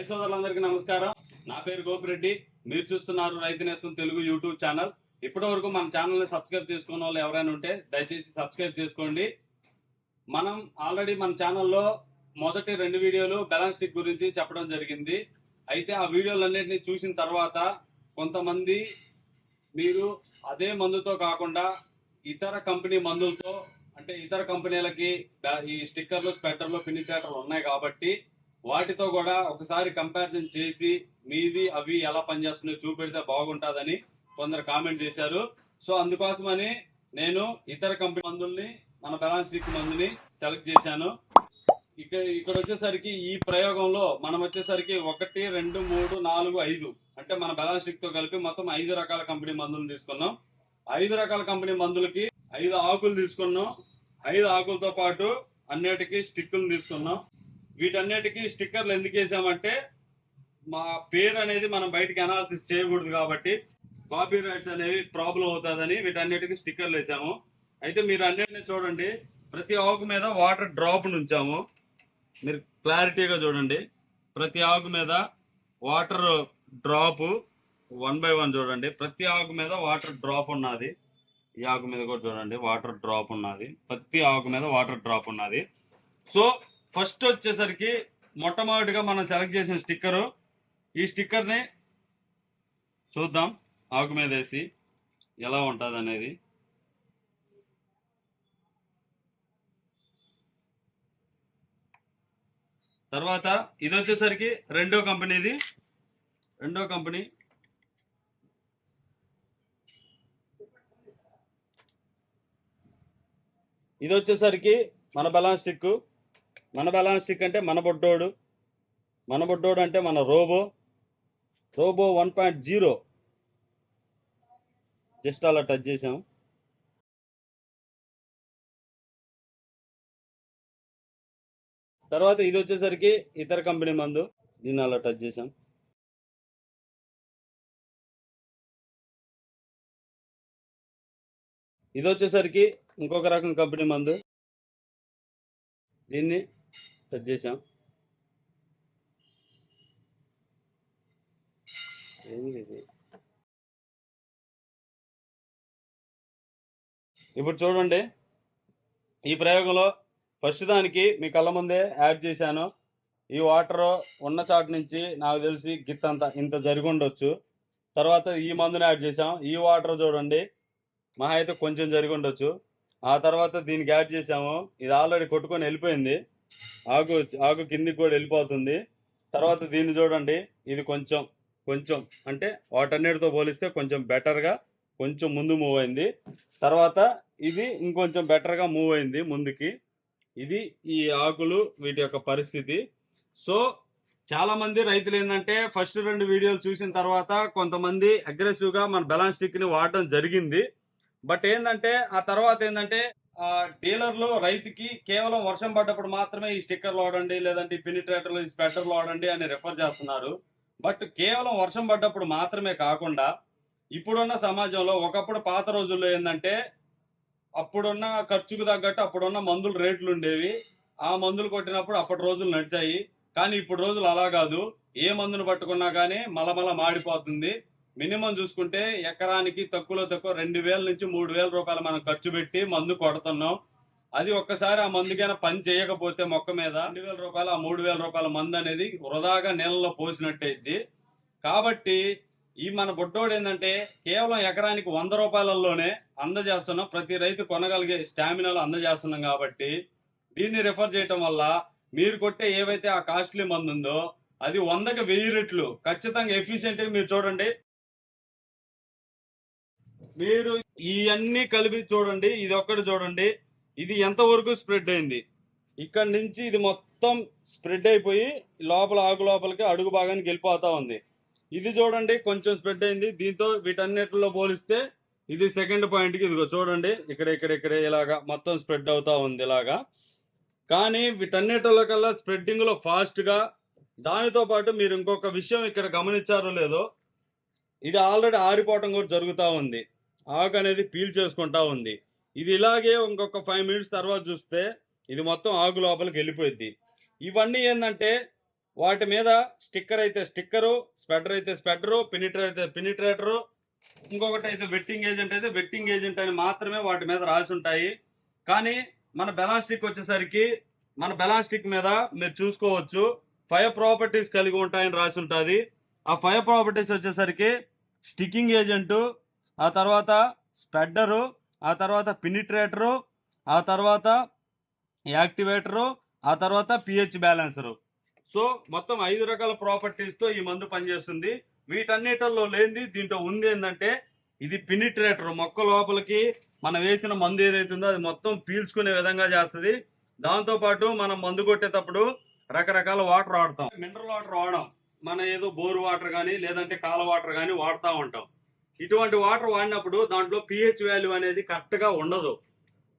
రైతు సోదరులందరికీ నమస్కారం. నా పేరు గోపిరెడ్డి మీరు చూస్తున్నారు రైతు నేస్తం తెలుగు యూట్యూబ్ ఛానల్. ఇప్పటి వరకు మన ఛానల్ని సబ్స్క్రైబ్ చేసుకున్న వాళ్ళు ఎవరైనా ఉంటే దయచేసి సబ్స్క్రైబ్ చేసుకోండి. మనం ఆల్రెడీ మన ఛానల్లో మొదటి రెండు వీడియోలు బ్యాలెన్స్ స్టిక్ గురించి చెప్పడం జరిగింది. అయితే ఆ వీడియోలన్నింటినీ చూసిన తర్వాత కొంతమంది మీరు అదే మందుతో కాకుండా ఇతర కంపెనీ మందులతో అంటే ఇతర కంపెనీలకి ఈ స్టిక్కర్లు స్పెట్టర్లు పినిట్రేటర్లు ఉన్నాయి కాబట్టి వాటితో కూడా ఒకసారి కంపారిజన్ చేసి మీది అవి ఎలా పనిచేస్తున్నాయో చూపెడితే బాగుంటుందని కొందరు కామెంట్ చేశారు. సో అందుకోసమని నేను ఇతర కంపెనీ మందుల్ని మన పెరాన్స్టిక్ స్టిక్ మందుని సెలెక్ట్ చేశాను. ఇక్కడ ఇక్కడ వచ్చేసరికి ఈ ప్రయోగంలో మనం వచ్చేసరికి ఒకటి రెండు మూడు నాలుగు ఐదు అంటే మన బ్యాలెన్స్తో కలిపి మొత్తం ఐదు రకాల కంపెనీ మందులు తీసుకున్నాం. ఐదు రకాల కంపెనీ మందులకి ఐదు ఆకులు తీసుకున్నాం. ఐదు ఆకులతో పాటు అన్నిటికీ స్టిక్కులు తీసుకున్నాం. వీటన్నిటికీ స్టిక్కర్లు ఎందుకు వేసామంటే మా పేరు అనేది మనం బయటికి అనాలిసిస్ చేయకూడదు కాబట్టి కాపీ రైట్స్ అనేవి ప్రాబ్లం అవుతుందని వీటన్నిటికీ స్టిక్కర్లు వేసాము. అయితే మీరు అన్నిటిని చూడండి. ప్రతి ఆకు మీద వాటర్ డ్రాప్ ఉంచాము మీరు క్లారిటీగా చూడండి. ప్రతి ఆకు మీద water drop one by one చూడండి. ప్రతి ఆకు మీద వాటర్ డ్రాప్ ఉన్నది. ఈ ఆకు మీద కూడా చూడండి. వాటర్ డ్రాప్ ఉన్నది. ప్రతి ఆకు మీద వాటర్ డ్రాప్ ఉన్నది. సో ఫస్ట్ వచ్చేసరికి మొట్టమొదటిగా మనం సెలెక్ట్ చేసిన స్టిక్కరు. ఈ స్టిక్కర్ని చూద్దాం. ఆకు మీద వేసి ఎలా ఉంటుంది అనేది తర్వాత ఇది వచ్చేసరికి రెండో కంపెనీది రెండో కంపెనీ. ఇది వచ్చేసరికి మన బలాన్ స్టిక్ మన బలాన్ స్టిక్ అంటే మన బొడ్డోడు. మన బొడ్డోడు అంటే మన robo. Robo one point zero just అలా టచ్ చేసాం తర్వాత ఇది వచ్చేసరికి ఇతర కంపెనీ మందు. దీన్ని అలా టచ్ చేసాం ఇది వచ్చేసరికి ఇంకొక రకం కంపెనీ మందు. దీన్ని టచ్ చేసాం ఏంది ఇప్పుడు చూడండి ఈ ప్రయోగంలో ఫస్ట్ దానికి మీ కళ్ళ ముందే యాడ్ చేశాను. ఈ వాటర్ ఉన్న చాట్ నుంచి నాకు తెలిసి గిత్తంత ఇంత జరిగి ఉండొచ్చు. తర్వాత ఈ మందుని యాడ్ చేసాం ఈ వాటర్ చూడండి మహా అయితే కొంచెం జరిగి ఉండొచ్చు. ఆ తర్వాత దీనికి యాడ్ చేసాము ఇది ఆల్రెడీ కొట్టుకొని వెళ్ళిపోయింది. ఆకు ఆకు కిందికి కూడా వెళ్ళిపోతుంది. తర్వాత దీన్ని చూడండి. ఇది కొంచెం కొంచెం అంటే వాటన్నిటితో పోలిస్తే కొంచెం బెటర్గా కొంచెం ముందు మూవ్ అయింది. తర్వాత ఇది ఇంకొంచెం బెటర్గా మూవ్ అయింది ముందుకి. ఇది ఈ ఆకులు వీటి యొక్క పరిస్థితి. సో చాలా మంది రైతులు ఏంటంటే ఫస్ట్ రెండు వీడియోలు చూసిన తర్వాత కొంతమంది అగ్రెసివ్గా మన బెలాన్ స్టిక్ని వాడడం జరిగింది. బట్ ఏంటంటే ఆ తర్వాత ఏంటంటే డీలర్లు రైతుకి కేవలం వర్షం పడ్డప్పుడు మాత్రమే ఈ స్టిక్కర్లు వాడండి లేదంటే ఈ పినిట్రేటర్లు ఈ స్పెటర్లు వాడండి అని రెఫర్ చేస్తున్నారు. బట్ కేవలం వర్షం పడ్డప్పుడు మాత్రమే కాకుండా ఇప్పుడున్న సమాజంలో ఒకప్పుడు పాత రోజుల్లో ఏంటంటే అప్పుడున్న ఖర్చుకు తగ్గట్టు అప్పుడున్న మందులు రేట్లు ఉండేవి. ఆ మందులు కొట్టినప్పుడు అప్పటి రోజులు నడిచాయి. కానీ ఇప్పుడు రోజులు అలా కాదు. ఏ మందును పట్టుకున్నా కానీ మలమల మాడిపోతుంది. మినిమం చూసుకుంటే ఎకరానికి తక్కువలో తక్కువ రెండు వేల నుంచి మూడు వేల రూపాయలు మనం ఖర్చు పెట్టి మందు కొడుతున్నాం. అది ఒక్కసారి ఆ మందుకైనా పని చేయకపోతే మొక్క మీద రెండు వేల రూపాయలు ఆ మూడు వేల రూపాయల మందు అనేది వృధాగా నీళ్ళలో పోసినట్టయిద్ది. కాబట్టి ఈ మన బొడ్డోడు ఏంటంటే కేవలం ఎకరానికి వంద రూపాయలలోనే అందజేస్తున్నాం. ప్రతి రైతు కొనగలిగే స్టామినాలు అందజేస్తున్నాం కాబట్టి దీన్ని రిఫర్ చేయటం వల్ల మీరు కొట్టే ఏవైతే ఆ కాస్ట్లీ మందు ఉందో అది వందకి వెయ్యి రెట్లు. ఖచ్చితంగా ఎఫిషియెంట్గా మీరు చూడండి. మీరు ఇవన్నీ కలిపి చూడండి ఇది ఒక్కటి చూడండి ఇది ఎంత వరకు స్ప్రెడ్ అయింది? ఇక్కడ నుంచి ఇది మొత్తం స్ప్రెడ్ అయిపోయి లోపల ఆకు లోపలికి అడుగు భాగానికి వెళ్ళిపోతా ఉంది. ఇది చూడండి కొంచెం స్ప్రెడ్ అయింది. దీంతో వీటన్నిటిలో పోలిస్తే ఇది సెకండ్ పాయింట్కి ఇదిగో చూడండి ఇక్కడ ఇక్కడ ఇక్కడ ఇలాగా మొత్తం స్ప్రెడ్ అవుతా ఉంది ఇలాగా. కానీ వీటన్నిటిలో కల్లా స్ప్రెడ్డింగ్లో ఫాస్ట్గా దానితో పాటు మీరు ఇంకొక విషయం ఇక్కడ గమనించారో లేదో ఇది ఆల్రెడీ ఆరిపోవటం కూడా జరుగుతూ ఉంది. ఆకు అనేది పీల్ చేసుకుంటా ఉంది. ఇది ఇలాగే ఇంకొక ఫైవ్ మినిట్స్ తర్వాత చూస్తే ఇది మొత్తం ఆకు లోపలికి వెళ్ళిపోయింది ఇవన్నీ ఏంటంటే వాటి మీద స్టిక్కర్ అయితే స్టిక్కరు స్పెడర్ అయితే స్పెడరు పినిట్రేటర్ అయితే పినిట్రేటరు ఇంకొకటి అయితే వెట్టింగ్ ఏజెంట్ అయితే వెట్టింగ్ ఏజెంట్ అని మాత్రమే వాటి మీద రాసి ఉంటాయి. కానీ మన బెలాస్టిక్ వచ్చేసరికి మన బెలాస్టిక్ మీద మీరు చూసుకోవచ్చు ఫైవ్ ప్రాపర్టీస్ కలిగి ఉంటాయని రాసి ఉంటుంది. ఆ ఫైవ్ ప్రాపర్టీస్ వచ్చేసరికి స్టిక్కింగ్ ఏజెంటు ఆ తర్వాత స్పెడ్డరు ఆ తర్వాత పినిట్రేటరు ఆ తర్వాత యాక్టివేటరు ఆ తర్వాత పిహెచ్ బ్యాలెన్సరు. సో మొత్తం ఐదు రకాల ప్రాపర్టీస్తో ఈ మందు పనిచేస్తుంది. వీటన్నిటిలో లేనిది దీంట్లో ఉంది ఏంటంటే ఇది పినిట్రేటర్. మొక్క లోపలికి మనం వేసిన మందు ఏదైతే ఉందో అది మొత్తం పీల్చుకునే విధంగా చేస్తుంది. దాంతో పాటు మనం మందు కొట్టేటప్పుడు రకరకాల వాటర్ వాడతాం. మినరల్ వాటర్ వాడడం. మన ఏదో బోర్ వాటర్ కానీ లేదంటే కాల వాటర్ కానీ వాడుతూ ఉంటాం. ఇటువంటి వాటర్ వాడినప్పుడు దాంట్లో పిహెచ్ వాల్యూ అనేది కరెక్ట్గా ఉండదు.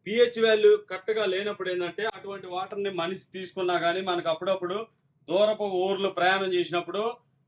పిహెచ్ వాల్యూ కరెక్ట్గా లేనప్పుడు ఏంటంటే అటువంటి వాటర్ని మనిషి తీసుకున్నా కానీ మనకు అప్పుడప్పుడు దూరపు ఊర్లు ప్రయాణం చేసినప్పుడు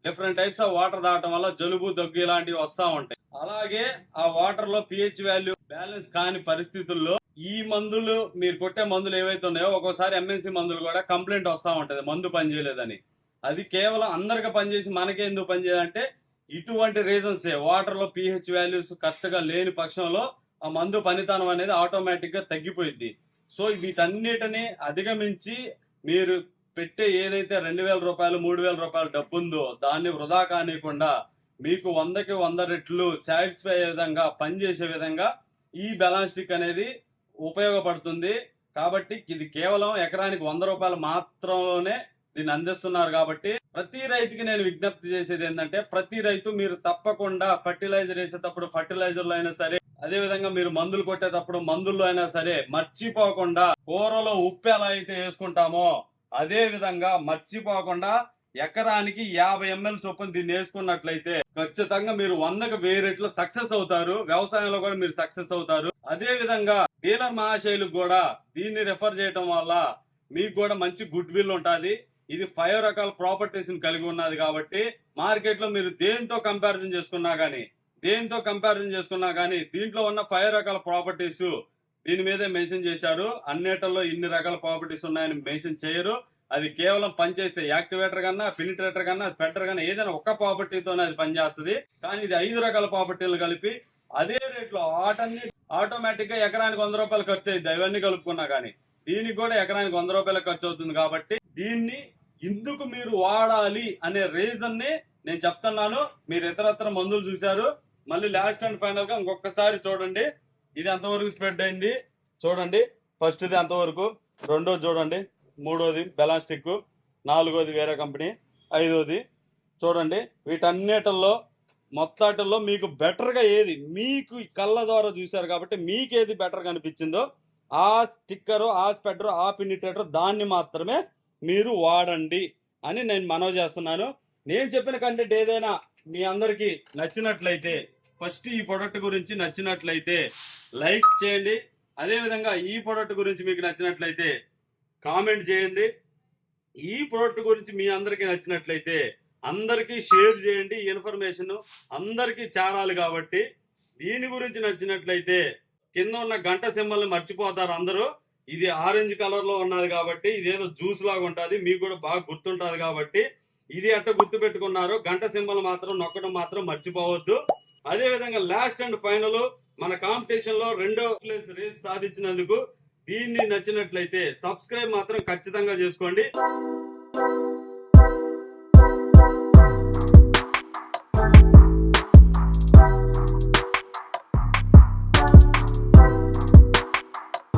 డిఫరెంట్ టైప్స్ ఆఫ్ వాటర్ దాటం వల్ల జలుబు దగ్గు ఇలాంటివి వస్తూ ఉంటాయి. అలాగే ఆ వాటర్లో పిహెచ్ వాల్యూ బ్యాలెన్స్ కాని పరిస్థితుల్లో ఈ మందులు మీరు కొట్టే మందులు ఏవైతే ఉన్నాయో ఒక్కోసారి ఎంఎన్సి మందులు కూడా కంప్లైంట్ వస్తూ ఉంటది మందు పనిచేయలేదని. అది కేవలం అందరికి పనిచేసి మనకే ఎందుకు పనిచేయాలంటే ఇటువంటి రీజన్స్ వాటర్లో పిహెచ్ వాల్యూస్ కరెక్ట్గా లేని పక్షంలో ఆ మందు పనితనం అనేది ఆటోమేటిక్గా తగ్గిపోయింది సో వీటన్నిటిని అధిగమించి మీరు పెట్టే ఏదైతే రెండు వేల రూపాయలు మూడు వేల రూపాయలు డబ్బు ఉందో దాన్ని వృధా కానివ్వకుండా మీకు వందకి వంద రెట్లు సాటిస్ఫై అయ్యే విధంగా పనిచేసే విధంగా ఈ బెలాస్టిక్ అనేది ఉపయోగపడుతుంది. కాబట్టి ఇది కేవలం ఎకరానికి వంద రూపాయలు మాత్రంలోనే దీన్ని అందిస్తున్నారు కాబట్టి ప్రతి రైతుకి నేను విజ్ఞప్తి చేసేది ఏంటంటే ప్రతి రైతు మీరు తప్పకుండా ఫర్టిలైజర్ వేసేటప్పుడు ఫర్టిలైజర్లో అయినా సరే అదే విధంగా మీరు మందులు కొట్టేటప్పుడు మందుల్లో అయినా సరే మర్చిపోకుండా కూరలో ఉప్పు ఎలా అయితే వేసుకుంటామో అదే విధంగా మర్చిపోకుండా ఎకరానికి యాభై ఎంఎల్ చొప్పున దీన్ని వేసుకున్నట్లయితే ఖచ్చితంగా మీరు వందకు వెయ్యి రెట్లు సక్సెస్ అవుతారు వ్యవసాయంలో కూడా మీరు సక్సెస్ అవుతారు. అదే విధంగా డీలర్ మహాశైలకు కూడా దీన్ని రెఫర్ చేయటం వల్ల మీకు కూడా మంచి గుడ్ విల్ ఉంటుంది. ఇది ఫైవ్ రకాల ప్రాపర్టీస్ కలిగి ఉన్నది కాబట్టి మార్కెట్లో మీరు దేంతో కంపారిజన్ చేసుకున్నా గానీ దేంతో కంపారిజన్ చేసుకున్నా గానీ దీంట్లో ఉన్న ఫైవ్ రకాల ప్రాపర్టీస్ దీని మీదే మెన్షన్ చేశారు. అన్నిటిలో ఇన్ని రకాల ప్రాపర్టీస్ ఉన్నాయని మెన్షన్ చేయరు. అది కేవలం పనిచేస్తే యాక్టివేటర్ కన్నా ఫినిట్రేటర్ కన్నా స్పెటర్ కన్నా ఏదైనా ఒక్క ప్రాపర్టీతోనే అది పనిచేస్తుంది. కానీ ఇది ఐదు రకాల ప్రాపర్టీలు కలిపి అదే రేట్లో వాటన్ని ఆటోమేటిక్గా ఎకరానికి వంద రూపాయలు ఖర్చు అయింది అవన్నీ కలుపుకున్నా కానీ దీనికి కూడా ఎకరానికి వంద రూపాయలు ఖర్చు అవుతుంది కాబట్టి దీన్ని ఎందుకు మీరు వాడాలి అనే రీజన్ని నేను చెప్తున్నాను. మీరు ఇతరత్ర మందులు చూశారు. మళ్ళీ లాస్ట్ అండ్ ఫైనల్గా ఇంకొకసారి చూడండి. ఇది ఎంతవరకు స్ప్రెడ్ అయింది? చూడండి. ఫస్ట్ ఇది ఎంతవరకు? రెండోది చూడండి. మూడోది బెలాస్టిక్ నాలుగోది వేరే కంపెనీ ఐదోది చూడండి. వీటన్నిటిల్లో మొత్తాటిల్లో మీకు బెటర్గా ఏది? మీకు కళ్ళ ద్వారా చూశారు కాబట్టి మీకు ఏది బెటర్గా అనిపించిందో ఆ స్టిక్కరు ఆ స్పెటర్ ఆ పిన్నిటేటర్ దాన్ని మాత్రమే మీరు వాడండి అని నేను మనవి చేస్తున్నాను. నేను చెప్పిన కంటెంట్ ఏదైనా మీ అందరికీ నచ్చినట్లయితే ఫస్ట్ ఈ ప్రొడక్ట్ గురించి నచ్చినట్లయితే లైక్ చేయండి. అదేవిధంగా ఈ ప్రొడక్ట్ గురించి మీకు నచ్చినట్లయితే కామెంట్ చేయండి. ఈ ప్రోడక్ట్ గురించి మీ అందరికీ నచ్చినట్లయితే అందరికీ షేర్ చేయండి ఇన్ఫర్మేషన్ అందరికీ చేరాలి కాబట్టి దీని గురించి నచ్చినట్లయితే కింద ఉన్న గంట సింబల్ని మర్చిపోతారు అందరూ. ఇది ఆరెంజ్ కలర్లో ఉన్నది కాబట్టి ఇదేదో జ్యూస్ లాగా ఉంటుంది మీకు కూడా బాగా గుర్తుంటది కాబట్టి ఇది అట్ట గుర్తు పెట్టుకున్నారు గంట సింబల్ మాత్రం నొక్కడం మాత్రం మర్చిపోవద్దు. అదే విధంగా లాస్ట్ అండ్ ఫైనల్ మన కాంపిటీషన్లో రెండో ప్లేస్ రేస్ సాధించినందుకు దీన్ని నచ్చినట్లయితే సబ్స్క్రైబ్ మాత్రం ఖచ్చితంగా చేసుకోండి.